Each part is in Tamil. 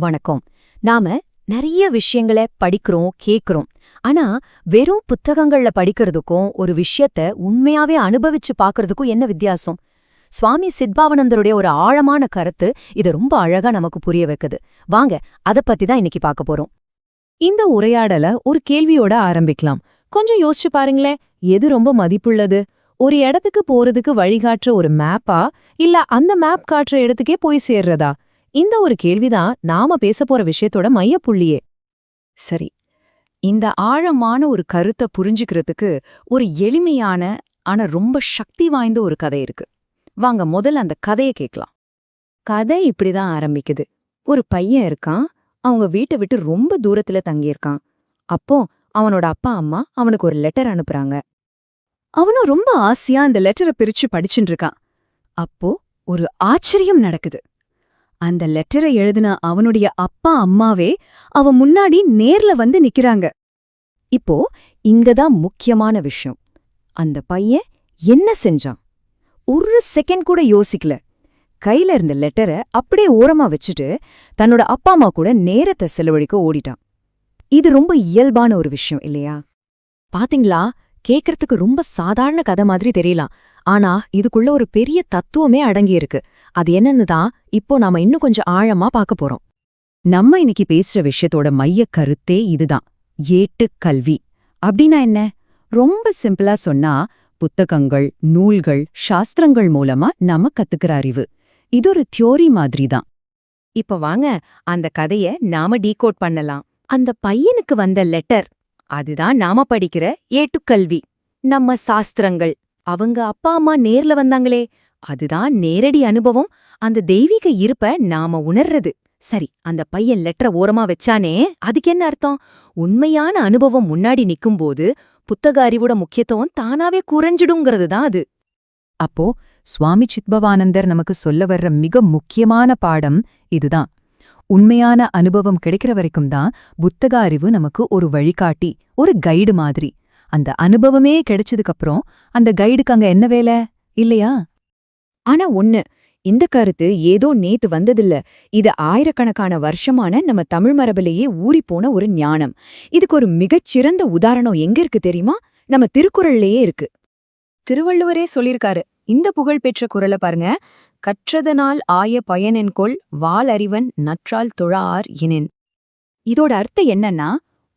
வணக்கம். நாம நிறைய விஷயங்களை படிக்கிறோம் கேக்குறோம். ஆனா வெறும் புத்தகங்கள்ல படிக்கிறதுக்கும் ஒரு விஷயத்த உண்மையாவே அனுபவிச்சு பாக்குறதுக்கும் என்ன வித்தியாசம்? சுவாமி சித்பாவனந்தருடைய ஒரு ஆழமான கருத்து இத ரொம்ப அழகா நமக்கு புரிய வைக்குது. வாங்க அத பத்தி தான் இன்னைக்கு பார்க்க போறோம். இந்த உரையாடல ஒரு கேள்வியோட ஆரம்பிக்கலாம். கொஞ்சம் யோசிச்சு பாருங்களேன் எது ரொம்ப மதிப்புள்ளது? ஒரு இடத்துக்கு போறதுக்கு வழிகாட்டுற ஒரு மேப்பா இல்ல அந்த மேப் காட்டுற இடத்துக்கே போய் சேர்றதா? இந்த ஒரு கேள்விதான் நாம பேச போற விஷயத்தோட மையப்புள்ளியே. சரி இந்த ஆழமான ஒரு கருத்தை புரிஞ்சுக்கிறதுக்கு ஒரு எளிமையான ஆனா ரொம்ப சக்தி வாய்ந்த ஒரு கதை இருக்கு. வாங்க முதல்ல அந்த கதையை கேட்கலாம். கதை இப்படிதான் ஆரம்பிக்குது. ஒரு பையன் இருக்கான் அவங்க வீட்டை விட்டு ரொம்ப தூரத்துல தங்கியிருக்கான். அப்போ அவனோட அப்பா அம்மா அவனுக்கு ஒரு லெட்டர் அனுப்புறாங்க. அவனும் ரொம்ப ஆசையா அந்த லெட்டரை பிரிச்சு படிச்சுட்டு இருக்கான். அப்போ ஒரு ஆச்சரியம் நடக்குது. அந்த லெட்டரை எழுதின அவனுடைய அப்பா அம்மாவே அவ முன்னாடி நேர்ல வந்து நிக்கிறாங்க. இப்போ இங்கதான் முக்கியமான விஷயம். அந்த பையன் என்ன செஞ்சான்? ஒரு செகண்ட் கூட யோசிக்கல. கையில இருந்த லெட்டரை அப்படியே ஓரமா வச்சுட்டு தன்னோட அப்பா அம்மா கூட நேரத்தை செலவழிக்க ஓடிட்டான். இது ரொம்ப இயல்பான ஒரு விஷயம் இல்லையா? பாத்தீங்களா? கேக்கறதுக்கு ரொம்ப சாதாரண கதை மாதிரி தெரியலாம். ஆனா இதுக்குள்ள ஒரு பெரிய தத்துவமே அடங்கியிருக்கு அது என்னன்னு தான் இப்போ நாம இன்னும் கொஞ்சம் ஆழமா பார்க்க போறோம். நம்ம இன்னைக்கு பேசுற விஷயத்தோட மைய கருத்தே இதுதான். ஏட்டுக் கல்வி. அப்படின்னா என்ன? ரொம்ப சிம்பிளா சொன்னா புத்தகங்கள் நூல்கள் சாஸ்திரங்கள் மூலமா நாம கத்துக்கிற அறிவு. இது ஒரு தியோரி மாதிரி தான். இப்ப வாங்க அந்த கதைய நாம டீகோட் பண்ணலாம். அந்த பையனுக்கு வந்த லெட்டர். அதுதான் நாம படிக்கிற ஏட்டுக்கல்வி. நம்ம சாஸ்திரங்கள். அவங்க அப்பா அம்மா நேர்ல வந்தாங்களே. அதுதான் நேரடி அனுபவம். அந்த தெய்வீக இருப்ப நாம உணர்றது. சரி அந்த பையன் லெட்டரை ஓரமா வச்சானே அதுக்கு என்ன அர்த்தம்? உண்மையான அனுபவம் முன்னாடி நிக்கும்போது புத்தக அறிவோட முக்கியத்துவம் தானாவே குறைஞ்சிடுங்கிறது தான் அது. அப்போ சுவாமி சித்பவானந்தர் நமக்கு சொல்ல வர்ற மிக முக்கியமான பாடம் இதுதான். உண்மையான அனுபவம் கிடைக்கிற வரைக்கும் தான் புத்தக அறிவு நமக்கு ஒரு வழிகாட்டி ஒரு கைடு மாதிரி. அந்த அனுபவமே கிடைச்சதுக்கப்புறம் அந்த கைடுக்கு அங்க என்ன வேலை? இல்லையா? ஆனா ஒண்ணு இந்த கருத்து ஏதோ நேத்து வந்ததில்ல. இது ஆயிரக்கணக்கான வருஷமான நம்ம தமிழ் மரபிலேயே ஊறிப்போன ஒரு ஞானம். இதுக்கு ஒரு மிகச்சிறந்த உதாரணம் எங்க இருக்கு தெரியுமா? நம்ம திருக்குறள்லயே இருக்கு. திருவள்ளுவரே சொல்லிருக்காரு இந்த புகழ்பெற்ற குரலை பாருங்க. கற்றதனால் ஆய பயனென்கொள் வால் அறிவன் நற்றால் தொழார் எனின். இதோட அர்த்தம் என்னன்னா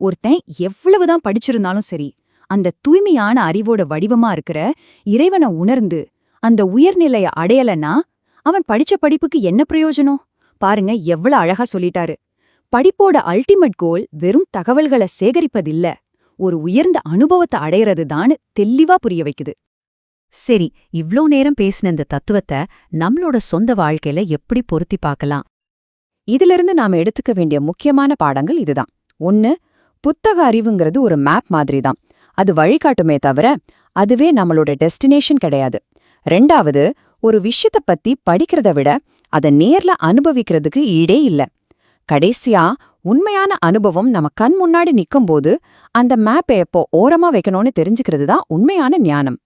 ஒருத்தன் எவ்வளவுதான் படிச்சிருந்தாலும் சரி அந்த தூய்மையான அறிவோட வடிவமா இருக்கிற இறைவனை உணர்ந்து அந்த உயர்நிலைய அடையலன்னா அவன் படிச்ச படிப்புக்கு என்ன பிரயோஜனம்? பாருங்க எவ்வளவு அழகா சொல்லிட்டாரு. படிப்போட அல்டிமேட் கோல் வெறும் தகவல்களை சேகரிப்பதில்ல ஒரு உயர்ந்த அனுபவத்தை அடையறது தான் தெளிவா புரிய வைக்குது. சரி இவ்ளோ நேரம் பேசின இந்த தத்துவத்தை நம்மளோட சொந்த வாழ்க்கையில எப்படி பொருத்தி பார்க்கலாம்? இதிலிருந்து நாம எடுத்துக்க வேண்டிய முக்கியமான பாடங்கள் இதுதான். ஒன்னு புத்தக அறிவுங்கிறது ஒரு மேப் மாதிரி தான் அது வழிகாட்டுமே தவிர அதுவே நம்மளோட டெஸ்டினேஷன் கிடையாது. ரெண்டாவது ஒரு விஷயத்த பத்தி படிக்கிறத விட அதை நேர்ல அனுபவிக்கிறதுக்கு ஈடே இல்ல. கடைசியா உண்மையான அனுபவம் நம்ம கண் முன்னாடி நிக்கும்போது அந்த மேப்பை எப்போ ஓரமா வைக்கணும்னு தெரிஞ்சுக்கிறது தான் உண்மையான ஞானம்.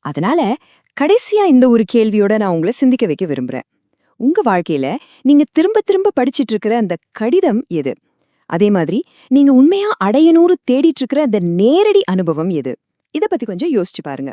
அதனால கடைசியா இந்த ஒரு கேள்வியோட நான் உங்களை சிந்திக்க வைக்க விரும்புறேன். உங்க வாழ்க்கையில நீங்க திரும்ப திரும்ப படிச்சிட்டு இருக்கிற அந்த கடிதம் எது? அதே மாதிரி நீங்க உண்மையா அடையனூறு தேடிட்டு இருக்கிற அந்த நேரடி அனுபவம் எது? இத பத்தி கொஞ்சம் யோசிச்சு பாருங்க.